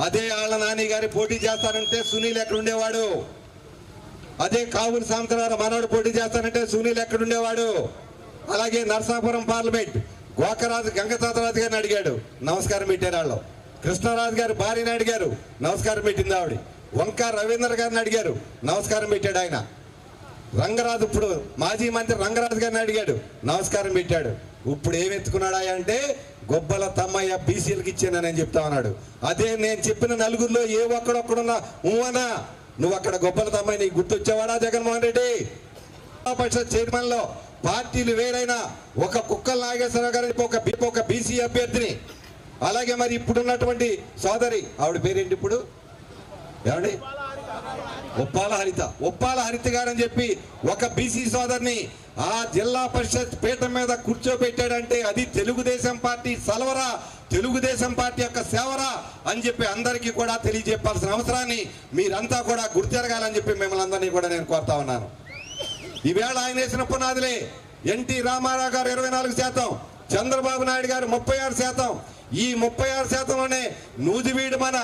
అదే ఆళ్ళ నాని గారి పోటీ చేస్తానంటే సునీల్ ఎక్కడుండేవాడు అదే కావులు సాంతరారు మనోడు పోటీ చేస్తానంటే సునీల్ ఎక్కడుండేవాడు అలాగే నరసాపురం పార్లమెంట్ గోకరాజు గంగతాతరాజు గారిని అడిగాడు. నమస్కారం పెట్టారు వాళ్ళు కృష్ణరాజు గారు భార్యని అడిగారు. నమస్కారం పెట్టింది ఆవిడ. వంక రవీంద్ర గారిని అడిగారు. నమస్కారం పెట్టాడు ఆయన. రంగరాజు ఇప్పుడు మాజీ మంత్రి రంగరాజు గారిని అడిగాడు. నమస్కారం పెట్టాడు. ఇప్పుడు ఏమి ఎత్తుకున్నాడా అంటే గొబ్బల తమ్మయ్య బీసీలకు ఇచ్చానని చెప్తా ఉన్నాడు అదే నేను చెప్పిన నలుగురిలో ఏ ఒక్కడొక్కడున్నా ఊవనా నువ్వు అక్కడ గొప్పల తమ్మయ్య నీకు గుర్తొచ్చేవాడా జగన్మోహన్ రెడ్డి? జిల్లా పరిషత్ చైర్మన్లో పార్టీలు వేరైనా ఒక కుక్క నాగేశ్వరరావు గారి ఒక ఒక బీసీ అభ్యర్థిని. అలాగే మరి ఇప్పుడున్నటువంటి సోదరి ఆవిడ పేరేంటి ఇప్పుడు? ఏమండి ఒప్పాల హరిత ఒప్పాల హరిత గారు అని చెప్పి ఒక బీసీ సోదరిని ఆ జిల్లా పరిషత్ పీఠం మీద కూర్చోబెట్టాడంటే అది తెలుగుదేశం పార్టీ సలవరా తెలుగుదేశం పార్టీ యొక్క సేవరా అని చెప్పి అందరికీ కూడా తెలియజెప్పాల్సిన అవసరాన్ని మీరంతా కూడా గుర్తెరగాలని చెప్పి మిమ్మల్ని అందరినీ కూడా నేను కోరుతా ఉన్నాను. ఈవేళ ఆయన వేసిన పునాదులే ఎన్టీ రామారావు గారు ఇరవై నాలుగు శాతం చంద్రబాబు నాయుడు గారు ముప్పై ఆరు శాతం. ఈ ముప్పై ఆరు శాతంలోనే నూజివీడు మన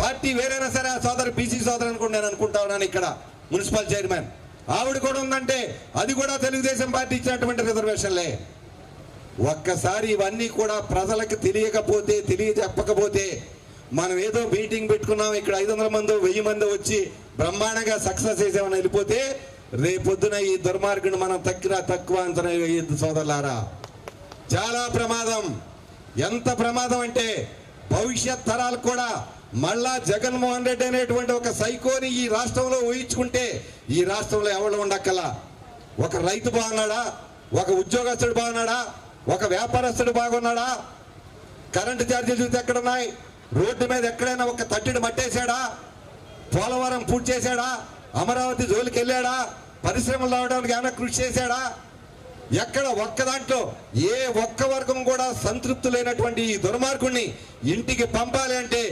పార్టీ వేరైనా సరే ఆ సోదరు బీసీ సోదరు అనుకుంటే నేను అనుకుంటా ఉన్నాను ఇక్కడ మున్సిపల్ చైర్మన్. ఆవిడ కూడా ఉందంటే అది కూడా తెలుగుదేశం పార్టీ ఇచ్చినటువంటి రిజర్వేషన్లే. ఒక్కసారి ఇవన్నీ కూడా ప్రజలకు తెలియకపోతే తెలియజెప్పకపోతే మనం ఏదో మీటింగ్ పెట్టుకున్నాం ఇక్కడ ఐదు వందల మంది వెయ్యి మంది వచ్చి బ్రహ్మాండంగా సక్సెస్ చేసామని వెళ్ళిపోతే రేపొద్దున ఈ దుర్మార్గుని మనం తక్కిన తక్కువ అంతనే వేయొద్దు సోదరులారా. చాలా ప్రమాదం. ఎంత ప్రమాదం అంటే భవిష్యత్ తరాలు కూడా మళ్ళా జగన్మోహన్ రెడ్డి అనేటువంటి ఒక సైకోని ఈ రాష్ట్రంలో ఊహించుకుంటే ఈ రాష్ట్రంలో ఎవరు ఉండక్కలా? ఒక రైతు బాగున్నాడా? ఒక ఉద్యోగస్తుడు బాగున్నాడా? ఒక వ్యాపారస్తుడు బాగున్నాడా? కరెంటు ఛార్జీలు చూస్తే ఎక్కడున్నాయి? రోడ్డు మీద ఎక్కడైనా ఒక తట్టిని మట్టేశాడా? పోలవరం పూర్తి చేశాడా? అమరావతి జోలికి వెళ్ళాడా పరిశ్రమలు రావడానికి ఏమైనా కృషి చేశాడా? ఎక్కడ ఒక్క దాంట్లో ఏ ఒక్క వర్గం కూడా సంతృప్తి లేనటువంటి ఈ దుర్మార్గుణ్ణి ఇంటికి పంపాలి అంటే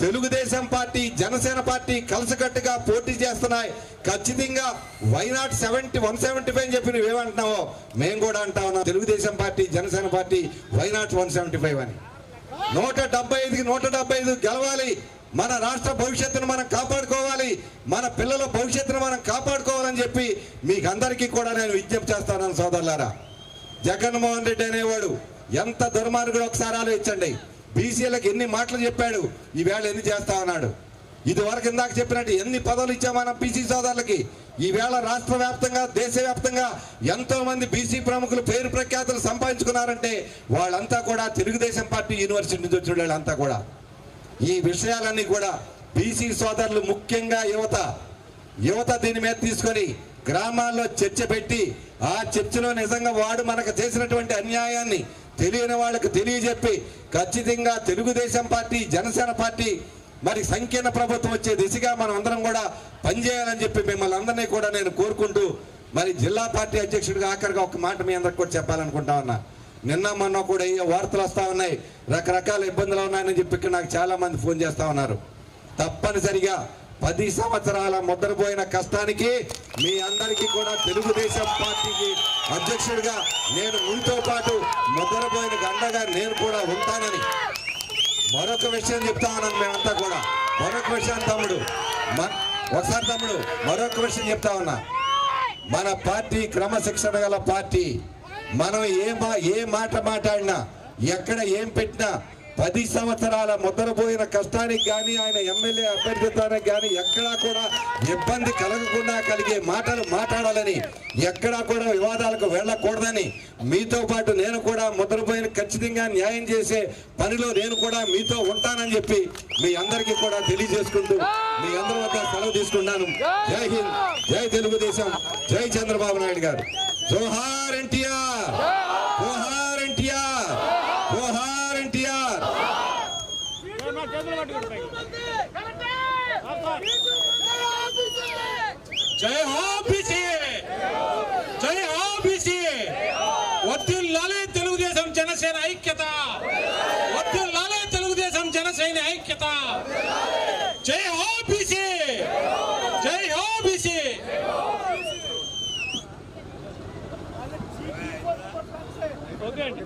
తెలుగుదేశం పార్టీ జనసేన పార్టీ కలసకట్టుగా పోటీ చేస్తున్నాయి. ఖచ్చితంగా why not seventy one seventy five అని చెప్పి నువ్వేమంటున్నావో మేము కూడా అంటా ఉన్నాం. Telugu Desam party Janasena party why not one seventy five అని. నూట డెబ్బై ఐదుకి నూట డెబ్బై ఐదు గెలవాలి. మన రాష్ట్ర భవిష్యత్తును మనం కాపాడుకోవాలి. మన పిల్లల భవిష్యత్తును మనం కాపాడుకోవాలని చెప్పి మీకు అందరికీ కూడా నేను విజ్ఞప్తి చేస్తాను సోదరులారా. జగన్మోహన్ రెడ్డి అనేవాడు ఎంత దుర్మార్గుడు ఒకసారి ఆలోచించండి. బీసీలకు ఎన్ని మాటలు చెప్పాడు ఈవేళ ఎన్ని చేస్తా ఉన్నాడు. ఇది వరకు ఇందాక చెప్పినట్టు ఎన్ని పదవులు ఇచ్చాం మనం బీసీ సోదరులకి. ఈవేళ రాష్ట్ర వ్యాప్తంగా దేశవ్యాప్తంగా ఎంతో మంది బీసీ ప్రముఖులు పేరు ప్రఖ్యాతులు సంపాదించుకున్నారంటే వాళ్ళంతా కూడా తెలుగుదేశం పార్టీ యూనివర్సిటీ నుంచి వచ్చిన వాళ్ళంతా కూడా. ఈ విషయాలన్నీ కూడా బీసీ సోదరులు ముఖ్యంగా యువత యువత దీని మీద తీసుకొని గ్రామాల్లో చర్చ పెట్టి ఆ చర్చలో నిజంగా వాడు మనకు చేసినటువంటి అన్యాయాన్ని తెలియని వాళ్ళకి తెలియజెప్పి ఖచ్చితంగా తెలుగుదేశం పార్టీ జనసేన పార్టీ మరి సంకీర్ణ ప్రభుత్వం వచ్చే దిశగా మనం అందరం కూడా పనిచేయాలని చెప్పి మిమ్మల్ని అందరినీ కూడా నేను కోరుకుంటూ మరి జిల్లా పార్టీ అధ్యక్షుడిగా ఆఖరిగా ఒక మాట మీ అందరికి కూడా చెప్పాలనుకుంటా ఉన్నా. నిన్న మొన్న కూడా ఏ వార్తలు వస్తూ ఉన్నాయి. రకరకాల ఇబ్బందులు ఉన్నాయని చెప్పి నాకు చాలామంది ఫోన్ చేస్తా ఉన్నారు. తప్పనిసరిగా పది సంవత్సరాల ముద్రపోయిన కష్టానికి మీ అందరికీ కూడా తెలుగుదేశం పార్టీకి అధ్యక్షుడిగా నేను మీతో పాటు ముద్రపోయిన గండగా నేను కూడా ఉంటానని మరొక విషయం చెప్తా ఉన్నాను మేమంతా కూడా. మరొక విషయం తమ్ముడు మ- ఒకసారి తమ్ముడు మరొక విషయం చెప్తా ఉన్నా. మన పార్టీ క్రమశిక్షణ గల పార్టీ మనం ఏ మా ఏ మాట మాట్లాడినా ఎక్కడ ఏం పెట్టినా పది సంవత్సరాల ముద్రపోయిన కష్టానికి కానీ ఆయన ఎమ్మెల్యే అభ్యర్థిత్వానికి కానీ ఎక్కడా కూడా ఇబ్బంది కలగకుండా కలిగే మాటలు మాట్లాడాలని ఎక్కడా కూడా వివాదాలకు వెళ్ళకూడదని మీతో పాటు నేను కూడా ముద్రపోయిన ఖచ్చితంగా న్యాయం చేసే పనిలో నేను కూడా మీతో ఉంటానని చెప్పి మీ అందరికీ కూడా తెలియజేసుకుంటూ మీ అందరి వద్ద సెలవు తీసుకున్నాను జై హింద్ జై తెలుగుదేశం జై చంద్రబాబు నాయుడు గారు. జోహార్ ఎన్టీఆర్! జోహార్ ఎన్టీఆర్ జోహార్ ఎన్టీఆర్. జై హో బీసీ జై హో బీసీ వర్ధిల్లాలే తెలుగుదేశం జనసేన ఐక్యత. ఓకే అండి.